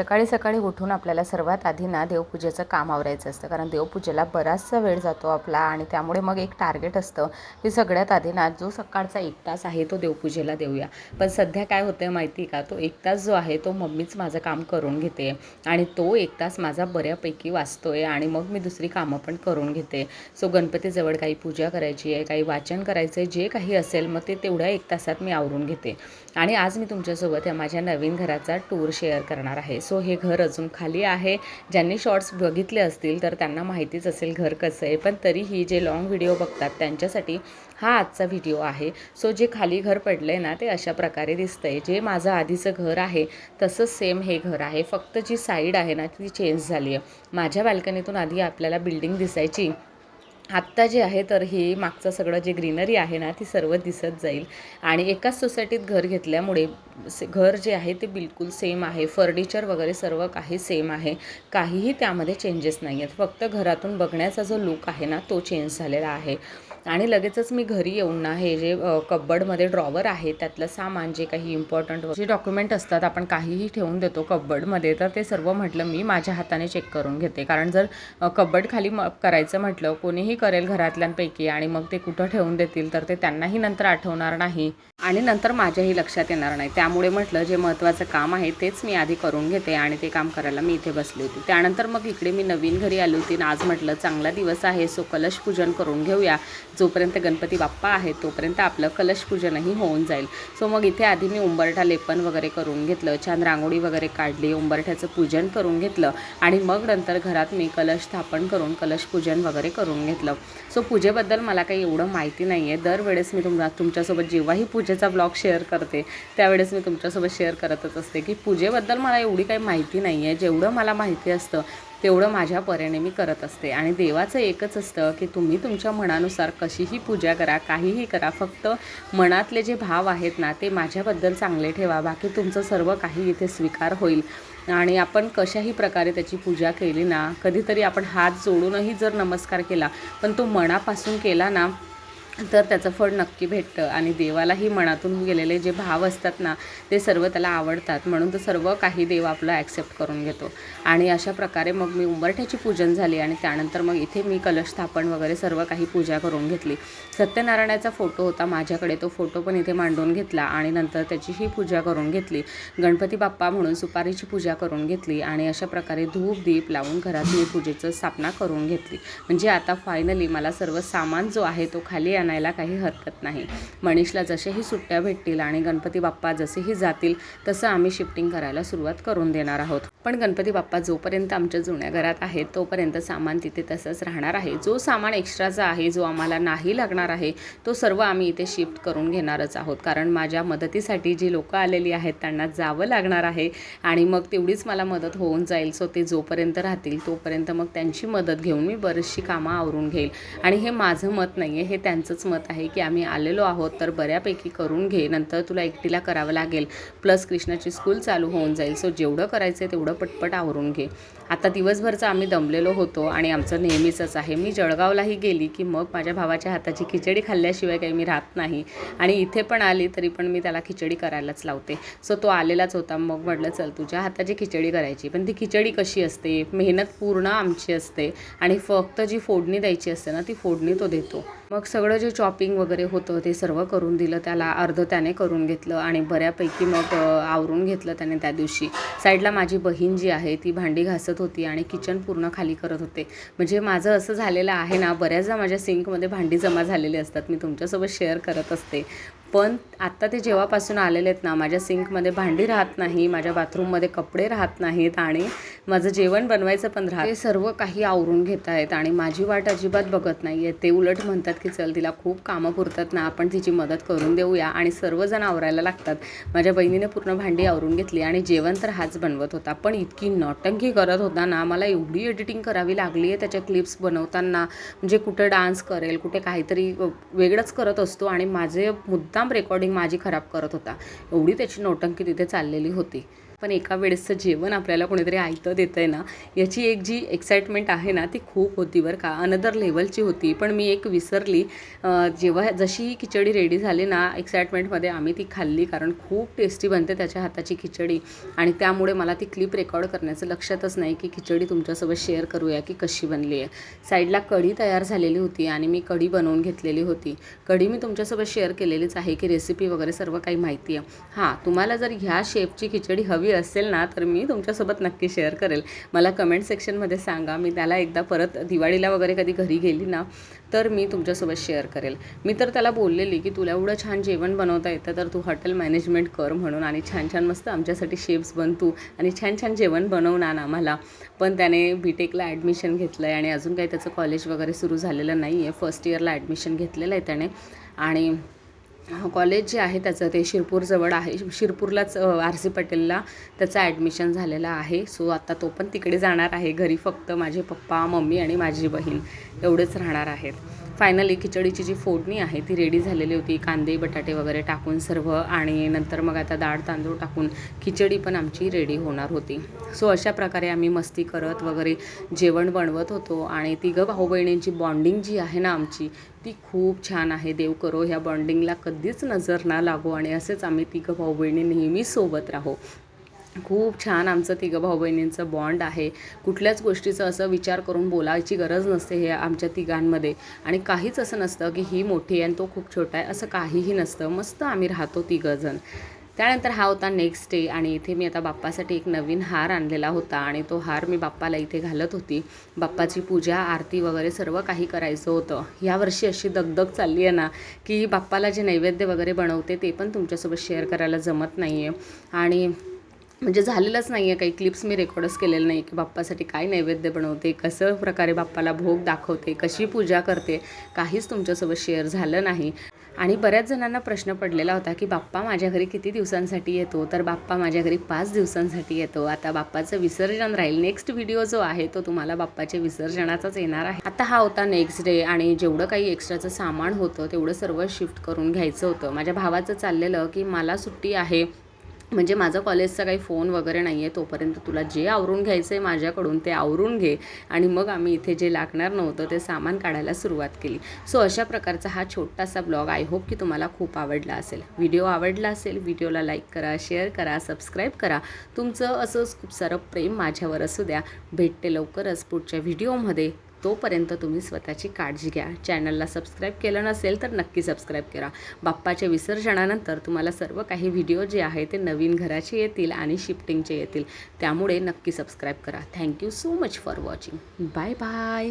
सकाळी सकाळी उठून आपल्याला सर्वात आधी ना देवपूजेचं काम आवरायचं असतं. कारण देवपूजेला बराचसा वेळ जातो आपला आणि त्यामुळे मग एक टार्गेट असतं की सगळ्यात आधी ना जो सकाळचा एक तास आहे तो देवपूजेला देऊया. पण सध्या काय होतं आहे माहिती का? तो एक तास जो आहे तो मम्मीच माझं काम करून घेते आणि तो एक तास माझा बऱ्यापैकी वाचतो आहे आणि मग मी दुसरी कामं पण करून घेते. सो गणपतीजवळ काही पूजा करायची आहे काही वाचन करायचं आहे जे काही असेल मग ते तेवढ्या एक तासात मी आवरून घेते. आणि आज मी तुमच्यासोबत या माझ्या नवीन घराचा टूर शेअर करणार आहे. सो हे घर अजून खाली आहे. ज्यांनी शॉर्ट्स बघितले असतील तर त्यांना माहितीच असेल घर कसं आहे. पण तरीही जे लॉंग व्हिडिओ बघतात त्यांच्यासाठी हा आजचा व्हिडिओ आहे. सो जे खाली घर पडलं आहे ना ते अशा प्रकारे दिसतं आहे जे माझं आधीचं घर आहे तसंच सेम हे घर आहे. फक्त जी साईड आहे ना ती चेंज झाली आहे. माझ्या बाल्कनीतून आधी आपल्याला बिल्डिंग दिसायची. आत्ता जे आहे तर ही मागचं सगळं जे ग्रीनरी आहे ना ती सर्व दिसत जाईल. आणि एकाच सोसायटीत घर घेतल्यामुळे घर जे आहे ते बिलकुल सेम आहे. फर्निचर वगैरे सर्व काही सेम आहे. काहीही त्यामध्ये चेंजेस नाही आहेत फक्त घरातून बघण्याचा जो लुक आहे ना तो चेंज झालेला आहे. आणि लगेचच मी घरी येऊन ना हे जे कब्बडमध्ये ड्रॉवर आहे त्यातलं सामान जे काही इम्पॉर्टंट जे डॉक्युमेंट असतात आपण काहीही ठेवून देतो कब्बडमध्ये तर ते सर्व म्हटलं मी माझ्या हाताने चेक करून घेते. कारण जर कब्बड खाली म करायचं म्हटलं कोणीही करेल घरातल्यांपैकी आणि मग ते कुठं ठेवून देतील तर ते त्यांनाही नंतर आठवणार नाही. आणि नंतर माझ्याही लक्षात येणार नाही. त्यामुळे म्हटलं जे महत्त्वाचं काम आहे तेच मी आधी करून घेते आणि ते काम करायला मी इथे बसली होती. त्यानंतर मग इकडे मी नवीन घरी आली होती आणि आज म्हटलं चांगला दिवस आहे सो कलश पूजन करून घेऊया. जोपर्यंत गणपती बाप्पा आहे तोपर्यंत आपलं कलश पूजनही होऊन जाईल. सो मग इथे आधी मी उंबरठा लेपन वगैरे करून घेतलं छान रांगोळी वगैरे काढली उंबरठ्याचं पूजन करून घेतलं आणि मग नंतर घरात मी कलश स्थापन करून कलश पूजन वगैरे करून घेतलं. सो पूजेबद्दल मला काही एवढं माहिती नाही आहे दरवेळेस मी तुम तुमच्यासोबत जेव्हाही पूजेचा ब्लॉग शेअर करते त्यावेळेस मी तुमच्यासोबत शेअर करतच असते की पूजेबद्दल मला एवढी काही माहिती नाही आहे जेवढं मला माहिती असतं तेवढं माझ्या परीने मी करत असते. आणि देवाचं एकच असतं की तुम्ही तुमच्या मनानुसार कशीही पूजा करा काहीही करा. फक्त मनातले जे भाव आहेत ना ते माझ्याबद्दल चांगले ठेवा. बाकी तुमचं सर्व काही इथे स्वीकार होईल. आणि आपण कशाही प्रकारे त्याची पूजा केली ना कधीतरी आपण हात जोडूनही जर नमस्कार केला पण तो मनापासून केला ना तर त्याचं फळ नक्की भेटतं. आणि देवालाही मनातून गेलेले जे भाव असतात ना ते सर्व त्याला आवडतात. म्हणून तो सर्व काही देव आपलं ॲक्सेप्ट करून घेतो. आणि अशा प्रकारे मग मी उंबरठ्याची पूजन झाली आणि त्यानंतर मग इथे मी कलश स्थापन वगैरे सर्व काही पूजा करून घेतली. सत्यनारायणाचा फोटो होता माझ्याकडे. तो फोटो पण इथे मांडून घेतला आणि नंतर त्याचीही पूजा करून घेतली. गणपती बाप्पा म्हणून सुपारीची पूजा करून घेतली आणि अशा प्रकारे धूप दीप लावून घरात मी पूजेचं स्थापना करून घेतली. म्हणजे आता फायनली मला सर्व सामान जो आहे तो खाली म्हणायला काही हरकत नाही. मनीषला जसेही सुट्ट्या भेटतील आणि गणपती बाप्पा जसेही जातील तसं आम्ही शिफ्टिंग करायला सुरुवात करून देणार आहोत. पण गणपती बाप्पा जोपर्यंत आमच्या जुन्या घरात आहेत तोपर्यंत सामान तिथे तसंच राहणार आहे. जो सामान एक्स्ट्राचा आहे जो आम्हाला नाही लागणार आहे तो सर्व आम्ही इथे शिफ्ट करून घेणारच आहोत. कारण माझ्या मदतीसाठी जी लोकं आलेली आहेत त्यांना जावं लागणार आहे आणि मग तेवढीच मला मदत होऊन जाईल. सो ते जोपर्यंत राहतील तोपर्यंत मग त्यांची मदत घेऊन मी बरीचशी कामं आवरून घेईल. आणि हे माझं मत नाही आहे हे त्यांचंच मत आहे की आम्ही आलेलो आहोत तर बऱ्यापैकी करून घे. नंतर तुला एकटीला करावं लागेल. प्लस कृष्णाची स्कूल चालू होऊन जाईल. सो जेवढं करायचं आहे तेवढं पटपट आवरून घे. आता दिवसभरचं आम्ही दमलेलो होतो आणि आमचं नेहमीचंच आहे. मी जळगावलाही गेली की मग माझ्या भावाच्या हाताची खिचडी खाल्ल्याशिवाय काही मी राहत नाही. आणि इथे पण आली तरी पण मी त्याला खिचडी करायलाच लावते. सो तो आलेलाच होता. मग म्हटलं चल तुझ्या हाताची खिचडी करायची. पण ती खिचडी कशी असते? मेहनत पूर्ण आमची असते आणि फक्त जी फोडणी द्यायची असते ना ती फोडणी तो देतो. मग सगळं जे चॉपिंग वगैरे होतं ते सर्व करून दिलं. त्याला अर्ध त्याने करून घेतलं आणि बऱ्यापैकी मग आवरून घेतलं त्याने त्या दिवशी. साईडला माझी बहीण जी आहे ती भांडी घासत होती आणि किचन पूर्ण खाली करत होते. म्हणजे माझं असं झालेलं आहे ना बऱ्याचदा माझ्या सिंकमध्ये भांडी जमा झालेली असतात. मी तुमच्यासोबत शेअर करत असते. पण आत्ता ते जेव्हापासून आलेले आहेत ना माझ्या सिंकमध्ये भांडी राहत नाही माझ्या बाथरूममध्ये कपडे राहत नाहीत आणि माझं जेवण बनवायचं पण राहत ते सर्व काही आवरून घेत आहेत आणि माझी वाट अजिबात बघत नाही आहे ते उलट म्हणतात की चल तिला खूप कामं पुरतात ना आपण तिची मदत करून देऊया. आणि सर्वजण आवरायला लागतात. माझ्या बहिणीने पूर्ण भांडी आवरून घेतली आणि जेवण तर हाच बनवत होता. पण इतकी नौटंकी करत होता ना मला एवढी एडिटिंग करावी लागली आहे त्याच्या क्लिप्स बनवताना. म्हणजे कुठे डान्स करेल कुठे काहीतरी वेगळंच करत असतो आणि माझे मुद्दा मुक्काम रेकॉर्डिंग माझी खराब करत होता. एवढी त्याची नौटंकी तिथे चाललेली होती. पण एका वेळेसचं जेवण आपल्याला कोणीतरी आयतं देतं आहे ना याची एक जी एक्साइटमेंट आहे ना ती खूप होती बरं का. अनदर लेवलची होती. पण मी एक विसरली. जेव्हा जशी ही खिचडी रेडी झाली ना एक्साइटमेंटमध्ये आम्ही ती खाल्ली कारण खूप टेस्टी बनते त्याच्या हाताची खिचडी. आणि त्यामुळे मला ती क्लिप रेकॉर्ड करण्याचं लक्षातच नाही की खिचडी तुमच्यासोबत शेअर करूया की कशी बनली आहे. साईडला कढी तयार झालेली होती आणि मी कढी बनवून घेतलेली होती. कढी मी तुमच्यासोबत शेअर केलेलीच आहे की रेसिपी वगैरे सर्व काही माहिती आहे. हां तुम्हाला जर ह्या शेपची खिचडी हवी हवी असेल ना तर मी तुमच्यासोबत नक्की शेअर करेल. मला कमेंट सेक्शनमध्ये सांगा. मी त्याला एकदा परत दिवाळीला वगैरे कधी घरी गेली ना तर मी तुमच्यासोबत शेअर करेल. मी तर त्याला बोललेली की तुला एवढं छान जेवण बनवता येतं तर तू हॉटेल मॅनेजमेंट कर म्हणून आणि छान छान मस्त आमच्यासाठी शेफ्स बन तू आणि छान छान जेवण बनवून आण आम्हाला पण त्याने बी टेकला ॲडमिशन घेतलं आहे आणि अजून काही त्याचं कॉलेज वगैरे सुरू झालेलं नाही आहे फर्स्ट इयरला ॲडमिशन घेतलेलं आहे त्याने. आणि कॉलेज जे आहे त्याचं ते शिरपूरजवळ आहे. शिरपूरलाच आर सी पटेलला त्याचं ॲडमिशन झालेलं आहे. सो आता तो पण तिकडे जाणार आहे. घरी फक्त माझे पप्पा मम्मी आणि माझी बहीण एवढेच राहणार आहेत. फायनली खिचडीची जी फोडणी आहे ती रेडी झालेली होती. कांदे बटाटे वगैरे टाकून सर्व आणि नंतर मग आता डाळ तांदूळ टाकून खिचडी पण आमची रेडी होणार होती. सो अशा प्रकारे आम्ही मस्ती करत वगैरे जेवण बनवत होतो आणि तिघं भाऊ बहिणींची बॉन्डिंग जी आहे ना आमची ती खूप छान आहे. देव करो ह्या बॉन्डिंगला कधीच नजर ना लागो आणि असेच आम्ही तिघं भाऊ बहिणी नेहमी सोबत राहू. खूप छान आमचं तिघं भाऊ बहिणींचं बॉन्ड आहे. कुठल्याच गोष्टीचं असं विचार करून बोलायची गरज नसते हे आमच्या तिघांमध्ये. आणि काहीच असं नसतं की ही मोठी आहे आणि तो खूप छोटा आहे असं काहीही नसतं. मस्त आम्ही राहतो तिघंजण. त्यानंतर हा होता नेक्स्ट डे आणि इथे मी आता बाप्पासाठी एक नवीन हार आणलेला होता आणि तो हार मी बाप्पाला इथे घालत होती. बाप्पाची पूजा आरती वगैरे सर्व काही करायचं होतं. यावर्षी अशी दगदग चालली आहे ना की बाप्पाला जे नैवेद्य वगैरे बनवते ते पण तुमच्यासोबत शेअर करायला जमत नाही आहे आणि म्हणजे झालेलंच नाही आहे काही क्लिप्स मी रेकॉर्डच केलेलं नाही की बाप्पासाठी काय नैवेद्य बनवते कसं प्रकारे बाप्पाला भोग दाखवते कशी पूजा करते काहीच तुमच्यासोबत शेअर झालं नाही. आणि बऱ्याच जणांना प्रश्न पडलेला होता की बाप्पा माझ्या घरी किती दिवसांसाठी येतो? तर बाप्पा माझ्या घरी पाच दिवसांसाठी येतो. आता बाप्पाचं विसर्जन राहील. नेक्स्ट व्हिडिओ जो आहे तो तुम्हाला बाप्पाच्या विसर्जनाचाच येणार आहे. आता हा होता नेक्स्ट डे आणि जेवढं काही एक्स्ट्राचं सामान होतं तेवढं सर्व शिफ्ट करून घ्यायचं होतं. माझ्या भावाचं चाललेलं की मला सुट्टी आहे. म्हणजे माझं कॉलेजचा काही फोन वगैरे नाही आहे तोपर्यंत तुला जे आवरून घ्यायचं आहे माझ्याकडून ते आवरून घे. आणि मग आम्ही इथे जे लागणार नव्हतं ते सामान काढायला सुरुवात केली. सो अशा प्रकारचा हा छोटासा ब्लॉग आय होप की तुम्हाला खूप आवडला असेल. व्हिडिओ आवडला असेल व्हिडिओला लाईक करा शेअर करा सबस्क्राईब करा. तुमचं असंच खूप सारं प्रेम माझ्यावर असू द्या. भेटते लवकरच पुढच्या व्हिडिओमध्ये. तोपर्यंत तुम्ही स्वतःची काळजी घ्या. चॅनलला सबस्क्राईब केलं नसेल तर नक्की सबस्क्राईब करा. बाप्पाच्या विसर्जनानंतर तुम्हाला सर्व काही व्हिडिओ जे आहे ते नवीन घराचे येतील आणि शिफ्टिंगचे येतील. त्यामुळे नक्की सबस्क्राईब करा. Thank you so much for watching. Bye bye.